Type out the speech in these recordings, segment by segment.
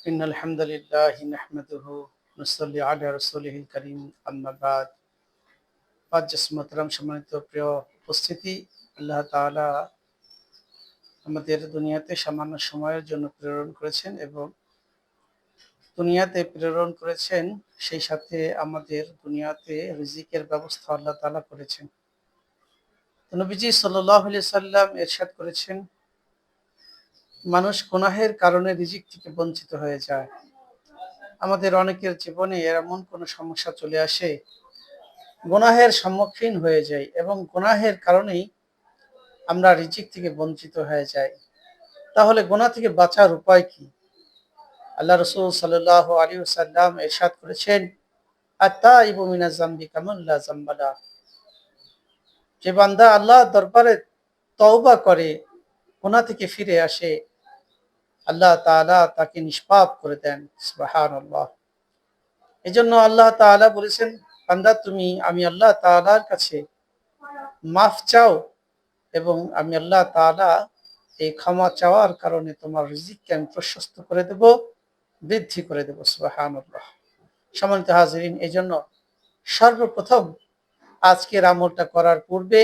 إن الحمد لله نحمده نصلي على رسوله الكريم أما بعد পাঁচ মোহতারাম সম্মানিত প্রিয় উপস্থিতি আল্লাহ তাআলা আমাদের দুনিয়াতে সামান্য সময়ের জন্য প্রেরণ করেছেন এবং দুনিয়াতে প্রেরণ করেছেন সেই সাথে আমাদের দুনিয়াতে রিজিকের ব্যবস্থা আল্লাহ তাআলা করেছেন তো নবীজি সাল্লাহ সাল্লাম এরশাদ করেছেন মানুষ গুনাহের কারণে রিজিক থেকে বঞ্চিত হয়ে যায়। আমাদের অনেকের জীবনে এমন কোনো সমস্যা চলে আসে, গুনাহের সম্মুখীন হয়ে যাই এবং গুনাহের কারণেই আমরা রিজিক থেকে বঞ্চিত হয়ে যাই। তাহলে গোনা থেকে বাঁচার উপায় কি? আল্লাহ রসুল সাল্লাহ আলী সাল্লাম এরশাদ করেছেন আর আত্মা ইবুমিনা জাম্বি কামুল্লাহ জাম্বালা যে বান্দা আল্লাহ দরবারে তওবা করে, গুনাহ থেকে ফিরে আসে আল্লাহ তাআলা তাকে নিষ্পাপ করে দেন সুবহান আল্লাহ এই জন্য আল্লাহ তাআলা বলেছেন, বান্দা, তুমি, আমি আল্লাহ তাআলার কাছে মাফ চাও এবং আমি আল্লাহ তাআলা এই ক্ষমা চাওয়ার কারণে তোমার রিজিককে আমি প্রশস্ত করে দেব, বৃদ্ধি করে দেব সুবাহান আল্লাহ সম্মানিত হাজিরিন এই জন্য সর্বপ্রথম আজকের আমলটা করার পূর্বে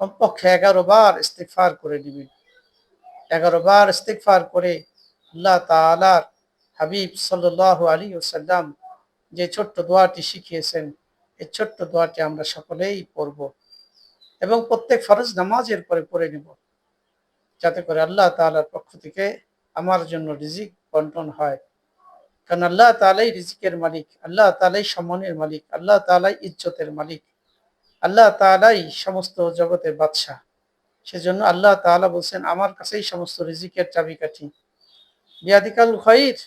কমপক্ষে এগারো বার ইস্তেকফার করে নিবেন। এগারো বার ইস্তেকফার করে আল্লাহ তালার হাবিব সাল্লাহ আলী ওসাল্লাম যে ছোট্ট দোয়াটি শিখিয়েছেন, এই ছোট্ট দোয়াটি আমরা সকলেই পড়ব এবং প্রত্যেক ফরজ নামাজের পরে পড়ে নিব যাতে করে আল্লাহ তালার পক্ষ থেকে আমার জন্য রিজিক বন্টন হয়। কারণ আল্লাহ তালাই রিজিকের মালিক, আল্লাহ তালাই সম্মানের মালিক, আল্লাহ তালাই ইজ্জতের মালিক, আল্লাহ তালাই সমস্ত জগতের বাদশাহ। সেজন্য আল্লাহ তাআলা বলছেন, আমার কাছেই সমস্ত রিজিকের চাবিকাঠি। বিয়াদিকাল খয়ির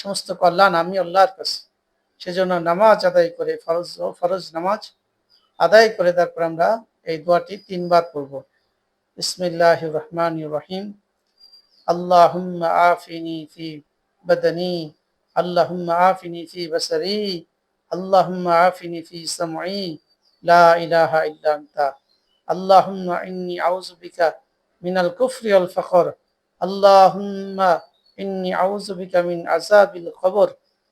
সমস্ত কল্যাণ আমি আল্লাহর কাছে। সেজন্য নামাজ আদায় করে, ফরজ ফরজ নামাজ আদায় করে তারপর আমরা এই দোয়াটি তিনবার পড়ব। বিসমিল্লাহ রহমান রহিম। আল্লাহুম্মা আফিনি ফি বাদানি, আল্লাহুম্মা আফিনি ফি বাসারি, আল্লাহুম্মা আফিনি ফি ইল্লা আনতা। اللهم إني أعوذ بك من الكفر والفخر اللهم إني أعوذ بك من عذاب القبر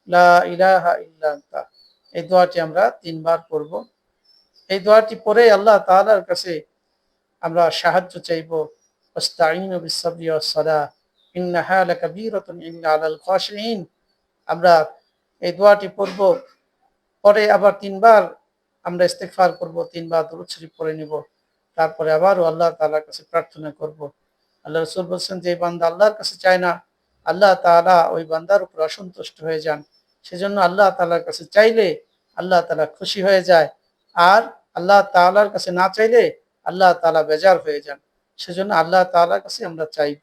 لا إله إلا أنت এই দোয়াটি আমরা তিনবার পড়ব এই দোয়াটি পরে আল্লাহ তাআলার কাছে আমরা সাহায্য চাইব ওয়াস্তাঈনু বিসসাবরি ওয়াস-সালাহ ইন্নাহা লাকাবীরাতুন ইল্লা আলাল খাশিঈন আমরা এই দোয়াটি পড়ব পরে আবার তিনবার আমরা ইস্তেগফার করব তিনবার দরুদ শরীফ পড়ে নিব তারপরে আবারও আল্লাহ তালার কাছে প্রার্থনা করব। আল্লাহ রসুল বলছেন, যে বান্দা আল্লাহর কাছে চায় না, আল্লাহ তালা ওই বান্দার উপর অসন্তুষ্ট হয়ে যান। সেজন্য আল্লাহ তালার কাছে চাইলে আল্লাহ তালা খুশি হয়ে যায়। আর আল্লাহ তালার কাছে না চাইলে আল্লাহ তালা বেজার হয়ে যান। সেজন্য আল্লাহ তালার কাছে আমরা চাইব।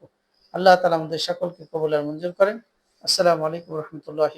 আল্লাহ তালা আমাদের সকলকে কবলার মঞ্জুর করেন। আসসালামু আলাইকুম রহমতুল্লাহ